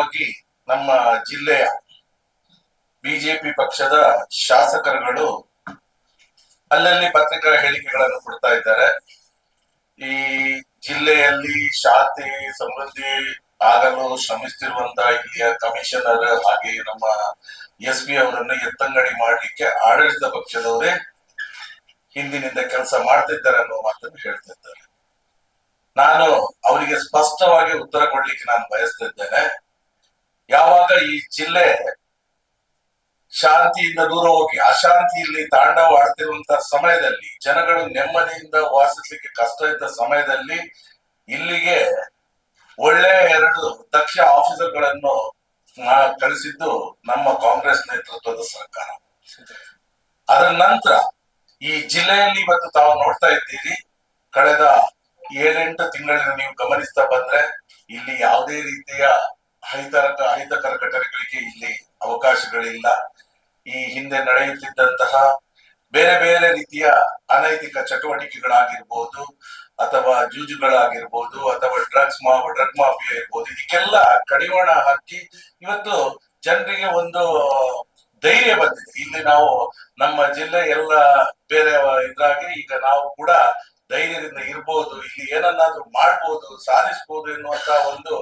ಪ್ರಥಮವಾಗಿ ನಮ್ಮ ಜಿಲ್ಲೆಯ ಬಿಜೆಪಿ ಪಕ್ಷದ ಶಾಸಕರುಗಳು ಅಲ್ಲಲ್ಲಿ ಪತ್ರಿಕಾ ಹೇಳಿಕೆಗಳನ್ನು ಕೊಡ್ತಾ ಇದ್ದಾರೆ. ಈ ಜಿಲ್ಲೆಯಲ್ಲಿ ಶಾಂತಿ ಸಮೃದ್ಧಿ ಆಗಲು ಶ್ರಮಿಸುತ್ತಿರುವಂತಹ ಇಲ್ಲಿಯ ಕಮಿಷನರ್ ಹಾಗೆ ನಮ್ಮ ಎಸ್ ಪಿ ಅವರನ್ನು ಎತ್ತಂಗಡಿ ಮಾಡಲಿಕ್ಕೆ ಆಡಳಿತ ಪಕ್ಷದವರೇ ಹಿಂದಿನಿಂದ ಕೆಲಸ ಮಾಡ್ತಿದ್ದಾರೆ ಅನ್ನೋ ಮಾತನ್ನು ಹೇಳ್ತಿದ್ದಾರೆ ನಾನು ಅವರಿಗೆ ಸ್ಪಷ್ಟವಾಗಿ ಉತ್ತರ ಕೊಡ್ಲಿಕ್ಕೆ ನಾನು ಬಯಸ್ತಿದ್ದೇನೆ ಯಾವಾಗ ಈ ಜಿಲ್ಲೆ ಶಾಂತಿಯಿಂದ ದೂರ ಹೋಗಿ ಅಶಾಂತಿಯಲ್ಲಿ ತಾಂಡವ ಆಡ್ತಿರುವಂತಹ ಸಮಯದಲ್ಲಿ, ಜನಗಳು ನೆಮ್ಮದಿಯಿಂದ ವಾಸಿಸ್ಲಿಕ್ಕೆ ಕಷ್ಟ ಇದ್ದ ಸಮಯದಲ್ಲಿ ಇಲ್ಲಿಗೆ ಒಳ್ಳೆ ಎರಡು ದಕ್ಷ ಆಫೀಸರ್ಗಳನ್ನು ಗಳನ್ನು ಕಳಿಸಿದ್ದು ನಮ್ಮ ಕಾಂಗ್ರೆಸ್ ನೇತೃತ್ವದ ಸರ್ಕಾರ. ಅದರ ನಂತರ ಈ ಜಿಲ್ಲೆಯಲ್ಲಿ ಇವತ್ತು ತಾವು ನೋಡ್ತಾ ಇದ್ದೀರಿ, ಕಳೆದ ಏಳೆಂಟು ತಿಂಗಳಿನ ನೀವು ಗಮನಿಸ್ತಾ ಬಂದ್ರೆ ಇಲ್ಲಿ ಯಾವುದೇ ರೀತಿಯ ಅಹಿತರಕ ಅಹಿತಕರ ಘಟನೆಗಳಿಗೆ ಇಲ್ಲಿ ಅವಕಾಶಗಳಿಲ್ಲ. ಈ ಹಿಂದೆ ನಡೆಯುತ್ತಿದ್ದಂತಹ ಬೇರೆ ಬೇರೆ ರೀತಿಯ ಅನೈತಿಕ ಚಟುವಟಿಕೆಗಳಾಗಿರ್ಬೋದು, ಅಥವಾ ಜೂಜುಗಳಾಗಿರ್ಬೋದು, ಅಥವಾ ಡ್ರಗ್ಸ್ ಮಾ, ಡ್ರಗ್ ಮಾಫಿಯಾ ಇರ್ಬೋದು, ಇದಕ್ಕೆಲ್ಲ ಕಡಿವಾಣ ಹಾಕಿ ಇವತ್ತು ಜನರಿಗೆ ಒಂದು ಧೈರ್ಯ ಬಂದಿದೆ. ಇಲ್ಲಿ ನಾವು ನಮ್ಮ ಜಿಲ್ಲೆ ಎಲ್ಲ ಬೇರೆ ಇದಾಗಿ ಈಗ ನಾವು ಕೂಡ ಧೈರ್ಯದಿಂದ ಇರ್ಬೋದು, ಇಲ್ಲಿ ಏನನ್ನಾದ್ರೂ ಮಾಡ್ಬೋದು, ಸಾಧಿಸ್ಬೋದು ಎನ್ನುವಂತ ಒಂದು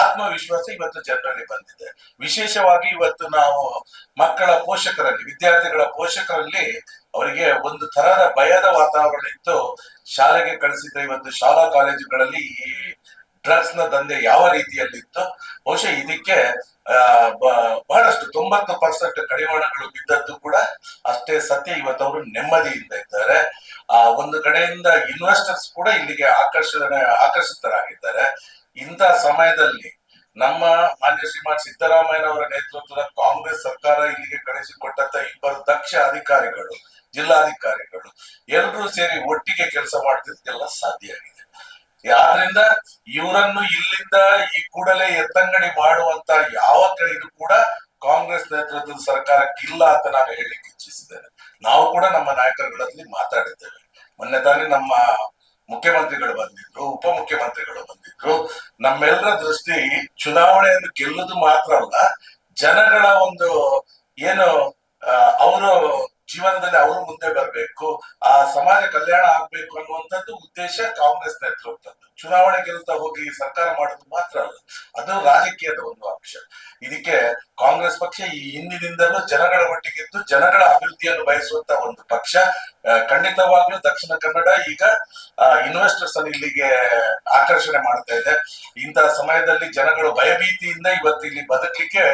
ಆತ್ಮವಿಶ್ವಾಸ ಇವತ್ತು ಜನರಲ್ಲಿ ಬಂದಿದೆ. ವಿಶೇಷವಾಗಿ ಇವತ್ತು ನಾವು ಮಕ್ಕಳ ಪೋಷಕರಲ್ಲಿ, ವಿದ್ಯಾರ್ಥಿಗಳ ಪೋಷಕರಲ್ಲಿ ಅವರಿಗೆ ಒಂದು ತರಹದ ಭಯದ ವಾತಾವರಣ ಇತ್ತು. ಶಾಲೆಗೆ ಕಳಿಸಿದ ಇವತ್ತು ಶಾಲಾ ಕಾಲೇಜುಗಳಲ್ಲಿ ಈ ಡ್ರಗ್ಸ್ನ ದಂಧೆ ಯಾವ ರೀತಿಯಲ್ಲಿತ್ತು? ಬಹುಶಃ ಇದಕ್ಕೆ ಬಹಳಷ್ಟು ತೊಂಬತ್ತು ಪರ್ಸೆಂಟ್ ಕಡಿವಾಣಗಳು ಬಿದ್ದದ್ದು ಕೂಡ ಅಷ್ಟೇ ಸತ್ಯ. ಇವತ್ತು ಅವರು ನೆಮ್ಮದಿಯಿಂದ ಇದ್ದಾರೆ. ಒಂದು ಕಡೆಯಿಂದ ಇನ್ವೆಸ್ಟರ್ಸ್ ಕೂಡ ಇಲ್ಲಿಗೆ ಆಕರ್ಷಣೆ, ಆಕರ್ಷಿತರಾಗಿದ್ದಾರೆ. ಇಂಥ ಸಮಯದಲ್ಲಿ ನಮ್ಮ ಮಾನ್ಯ ಶ್ರೀಮಾನ್ ಸಿದ್ದರಾಮಯ್ಯನವರ ನೇತೃತ್ವದ ಕಾಂಗ್ರೆಸ್ ಸರ್ಕಾರ ಇಲ್ಲಿಗೆ ಕಳಿಸಿಕೊಟ್ಟಂತ ಇಬ್ಬರು ದಕ್ಷ ಅಧಿಕಾರಿಗಳು, ಜಿಲ್ಲಾಧಿಕಾರಿಗಳು ಎಲ್ಲರೂ ಸೇರಿ ಒಟ್ಟಿಗೆ ಕೆಲಸ ಮಾಡ್ತಿದ್ದೆಲ್ಲ ಸಾಧ್ಯ ಆಗಿದೆ. ಆದ್ರಿಂದ ಇವರನ್ನು ಇಲ್ಲಿಂದ ಈ ಕೂಡಲೇ ಎತ್ತಂಗಡಿ ಮಾಡುವಂತ ಯಾವ ಕಡೆಗೂ ಕೂಡ ಕಾಂಗ್ರೆಸ್ ನೇತೃತ್ವದ ಸರ್ಕಾರಕ್ಕಿಲ್ಲ ಅಂತ ನಾನು ಹೇಳಲಿಕ್ಕೆ ಇಚ್ಛಿಸಿದ್ದೇನೆ. ನಾವು ಕೂಡ ನಮ್ಮ ನಾಯಕರುಗಳಲ್ಲಿ ಮಾತಾಡಿದ್ದೇವೆ. ಮೊನ್ನೆ ತಾನೇ ನಮ್ಮ ಮುಖ್ಯಮಂತ್ರಿಗಳು ಬಂದಿದ್ರು, ಉಪಮುಖ್ಯಮಂತ್ರಿಗಳು ಬಂದಿದ್ರು. ನಮ್ಮೆಲ್ಲರ ದೃಷ್ಟಿ ಚುನಾವಣೆಯನ್ನು ಗೆಲ್ಲುವುದು ಮಾತ್ರ ಅಲ್ಲ, ಜನಗಳ ಒಂದು ಏನು ಅವರು ಜೀವನದಲ್ಲಿ ಅವರು ಮುಂದೆ ಬರಬೇಕು, ಆ ಸಮಾಜ ಕಲ್ಯಾಣ ಆಗ್ಬೇಕು ಅನ್ನುವಂಥದ್ದು ಉದ್ದೇಶ ಕಾಂಗ್ರೆಸ್ ನೇತೃತ್ವದ್ದು. ಚುನಾವಣೆ ಗೆಲ್ತಾ ಹೋಗಿ ಸರ್ಕಾರ ಮಾಡೋದು ಮಾತ್ರ ಅಲ್ಲ, ಅದು ರಾಜಕೀಯದ ಒಂದು ಅಂಶ. ಇದಕ್ಕೆ ಕಾಂಗ್ರೆಸ್ ಪಕ್ಷ ಈ ಹಿಂದಿನಿಂದಲೂ ಜನಗಳ ಒಟ್ಟಿಗಿದ್ದು ಜನಗಳ ಅಭಿವೃದ್ಧಿಯನ್ನು ಬಯಸುವಂತ ಒಂದು ಪಕ್ಷ ಖಂಡಿತವಾಗ್ಲೂ ದಕ್ಷಿಣ ಕನ್ನಡ ಈಗ ಇನ್ವೆಸ್ಟರ್ಸ್ ಅನ್ನು ಇಲ್ಲಿಗೆ ಆಕರ್ಷಣೆ ಮಾಡ್ತಾ ಇದೆ. ಇಂತಹ ಸಮಯದಲ್ಲಿ ಜನಗಳು ಭಯಭೀತಿಯಿಂದ ಇವತ್ತು ಇಲ್ಲಿ ಬದುಕಲಿಕ್ಕೆ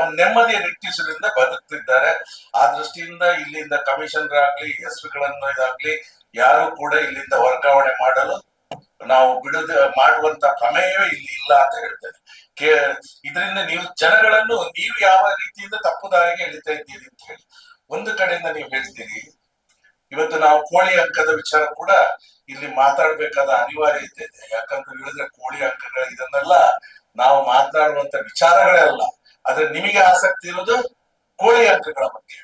ಒಂದು ನೆಮ್ಮದಿಯ ನಿಟ್ಟಿಸುವುದರಿಂದ ಬದುಕ್ತಿದ್ದಾರೆ. ಆ ದೃಷ್ಟಿಯಿಂದ ಇಲ್ಲಿಂದ ಕಮಿಷನರ್ ಆಗ್ಲಿ ಎಸ್ ಪಿಗಳನ್ನು ಇದಾಗ್ಲಿ, ಯಾರು ಕೂಡ ಇಲ್ಲಿಂದ ವರ್ಗಾವಣೆ ಮಾಡಲು ನಾವು ಬಿಡುದ ಮಾಡುವಂತ ಪ್ರಮೇಯವೇ ಇಲ್ಲಿ ಇಲ್ಲ ಅಂತ ಹೇಳ್ತೇನೆ. ಕೇ, ಇದರಿಂದ ನೀವು ಜನಗಳನ್ನು ನೀವು ಯಾವ ರೀತಿಯಿಂದ ತಪ್ಪು ದಾರಿಗೆ ಎಳಿತಾ ಇದ್ದೀರಿ ಅಂತ ಹೇಳಿ. ಒಂದು ಕಡೆಯಿಂದ ನೀವು ಹೇಳ್ತೀರಿ, ಇವತ್ತು ನಾವು ಕೋಳಿ ಅಂಕದ ವಿಚಾರ ಕೂಡ ಇಲ್ಲಿ ಮಾತಾಡ್ಬೇಕಾದ ಅನಿವಾರ್ಯತೆ ಇದೆ. ಯಾಕಂತ ಹೇಳಿದ್ರೆ ಕೋಳಿ ಅಂಕಗಳ ಇದನ್ನೆಲ್ಲ ನಾವು ಮಾತನಾಡುವಂತ ವಿಚಾರಗಳೇ ಅಲ್ಲ. ಆದ್ರೆ ನಿಮಗೆ ಆಸಕ್ತಿ ಇರೋದು ಕೋಳಿ ಅಂಕಗಳ ಬಗ್ಗೆ.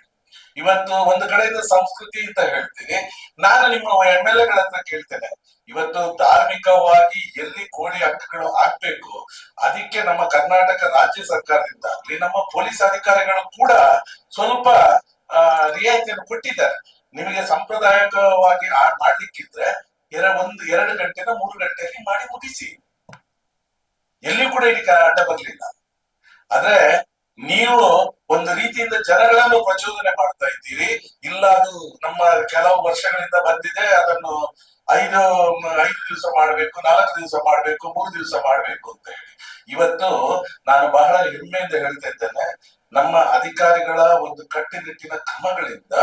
ಇವತ್ತು ಒಂದು ಕಡೆಯಿಂದ ಸಂಸ್ಕೃತಿ ಅಂತ ಹೇಳ್ತೀರಿ ನಾನು ನಿಮ್ಮ ಎಂ ಎಲ್ ಎಗಳ ಹತ್ರ ಕೇಳ್ತೇನೆ. ಇವತ್ತು ಧಾರ್ಮಿಕವಾಗಿ ಎಲ್ಲಿ ಕೋಳಿ ಹಕ್ಕುಗಳು ಹಾಕ್ಬೇಕು, ಅದಕ್ಕೆ ನಮ್ಮ ಕರ್ನಾಟಕ ರಾಜ್ಯ ಸರ್ಕಾರದಿಂದ ಆಗ್ಲಿ, ನಮ್ಮ ಪೊಲೀಸ್ ಅಧಿಕಾರಿಗಳು ಕೂಡ ಸ್ವಲ್ಪ ರಿಯಾಯಿತಿಯನ್ನು ಕೊಟ್ಟಿದ್ದಾರೆ. ನಿಮಗೆ ಸಾಂಪ್ರದಾಯಿಕವಾಗಿ ಮಾಡ್ಲಿಕ್ಕಿದ್ರೆ ಎರ, ಒಂದು, ಎರಡು ಗಂಟೆನ ಮೂರು ಗಂಟೆಯಲ್ಲಿ ಮಾಡಿ ಮುಗಿಸಿ. ಎಲ್ಲಿ ಕೂಡ ಇಲ್ಲಿ ಅಡ್ಡ ಬರ್ಲಿಲ್ಲ. ಆದ್ರೆ, ನೀವು ಒಂದು ರೀತಿಯಿಂದ ಜನಗಳನ್ನು ಪ್ರಚೋದನೆ ಮಾಡ್ತಾ ಇದ್ದೀರಿ. ಇಲ್ಲ, ಅದು ನಮ್ಮ ಕೆಲವು ವರ್ಷಗಳಿಂದ ಬಂದಿದೆ. ಅದನ್ನು ಐದು ಐದು ದಿವಸ ಮಾಡ್ಬೇಕು, ನಾಲ್ಕು ದಿವಸ ಮಾಡ್ಬೇಕು, ಮೂರು ದಿವಸ ಮಾಡ್ಬೇಕು ಅಂತ ಹೇಳಿ. ಇವತ್ತು ನಾನು ಬಹಳ ಹೆಮ್ಮೆಯಿಂದ ಹೇಳ್ತಾ ಇದ್ದೇನೆ, ನಮ್ಮ ಅಧಿಕಾರಿಗಳ ಒಂದು ಕಟ್ಟುನಿಟ್ಟಿನ ಕ್ರಮಗಳಿಂದ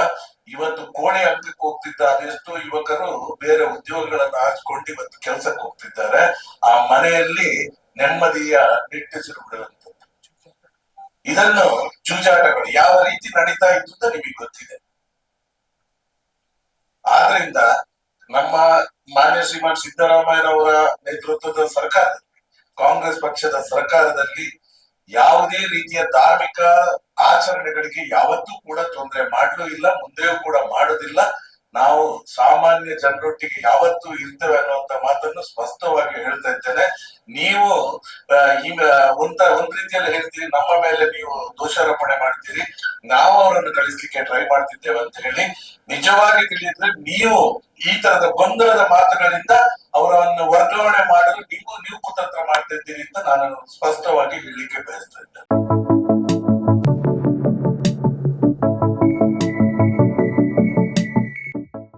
ಇವತ್ತು ಕೋಣೆ ಅಂಕಕ್ಕೆ ಹೋಗ್ತಿದ್ದ ಅದೆಷ್ಟೋ ಯುವಕರು ಬೇರೆ ಉದ್ಯೋಗಗಳನ್ನು ಆರಿಸಿಕೊಂಡು ಇವತ್ತು ಕೆಲಸಕ್ಕೆ ಹೋಗ್ತಿದ್ದಾರೆ. ಆ ಮನೆಯಲ್ಲಿ ನೆಮ್ಮದಿಯ ನಿಟ್ಟಿಸಿರು ಬಿಡುವಂಥದ್ದು. ಇದನ್ನು ಜೂಜಾಟಗಳು ಯಾವ ರೀತಿ ನಡೀತಾ ಇತ್ತು ಅಂತ ನಿಮಗೆ ಗೊತ್ತಿದೆ. ಆದ್ರಿಂದ ನಮ್ಮ ಮಾನ್ಯ ಶ್ರೀಮಾನ್ ಸಿದ್ದರಾಮಯ್ಯನವರ ನೇತೃತ್ವದ ಸರ್ಕಾರದಲ್ಲಿ, ಕಾಂಗ್ರೆಸ್ ಪಕ್ಷದ ಸರ್ಕಾರದಲ್ಲಿ ಯಾವುದೇ ರೀತಿಯ ಧಾರ್ಮಿಕ ಆಚರಣೆಗಳಿಗೆ ಯಾವತ್ತೂ ಕೂಡ ತೊಂದರೆ ಮಾಡಲೂ ಇಲ್ಲ, ಮುಂದೆಯೂ ಕೂಡ ಮಾಡುದಿಲ್ಲ. ನಾವು ಸಾಮಾನ್ಯ ಜನರೊಟ್ಟಿಗೆ ಯಾವತ್ತೂ ಇರ್ತೇವೆ ಅನ್ನುವಂತ ಮಾತನ್ನು ಸ್ಪಷ್ಟವಾಗಿ ಹೇಳ್ತಾ ಇದ್ದೇನೆ. ನೀವು ಈಗ ಒಂದ ಒಂದ್ ರೀತಿಯಲ್ಲಿ ಹೇಳ್ತೀರಿ, ನಮ್ಮ ಮೇಲೆ ನೀವು ದೋಷಾರೋಪಣೆ ಮಾಡ್ತೀರಿ, ನಾವು ಅವರನ್ನು ಕಳಿಸ್ಲಿಕ್ಕೆ ಟ್ರೈ ಮಾಡ್ತಿದ್ದೇವೆ ಅಂತ ಹೇಳಿ. ನಿಜವಾಗಿ ತಿಳಿದ್ರೆ ನೀವು ಈ ತರದ ಗೊಂದಲದ ಮಾತುಗಳಿಂದ ಅವರನ್ನು ವರ್ಗಾವಣೆ ಮಾಡಲು ನೀವು ನೀವು ಕುತಂತ್ರ ಮಾಡ್ತಾ ಇದ್ದೀರಿ ಅಂತ ನಾನು ಸ್ಪಷ್ಟವಾಗಿ ಹೇಳಲಿಕ್ಕೆ ಬಯಸ್ತಾ ಇದ್ದೇನೆ.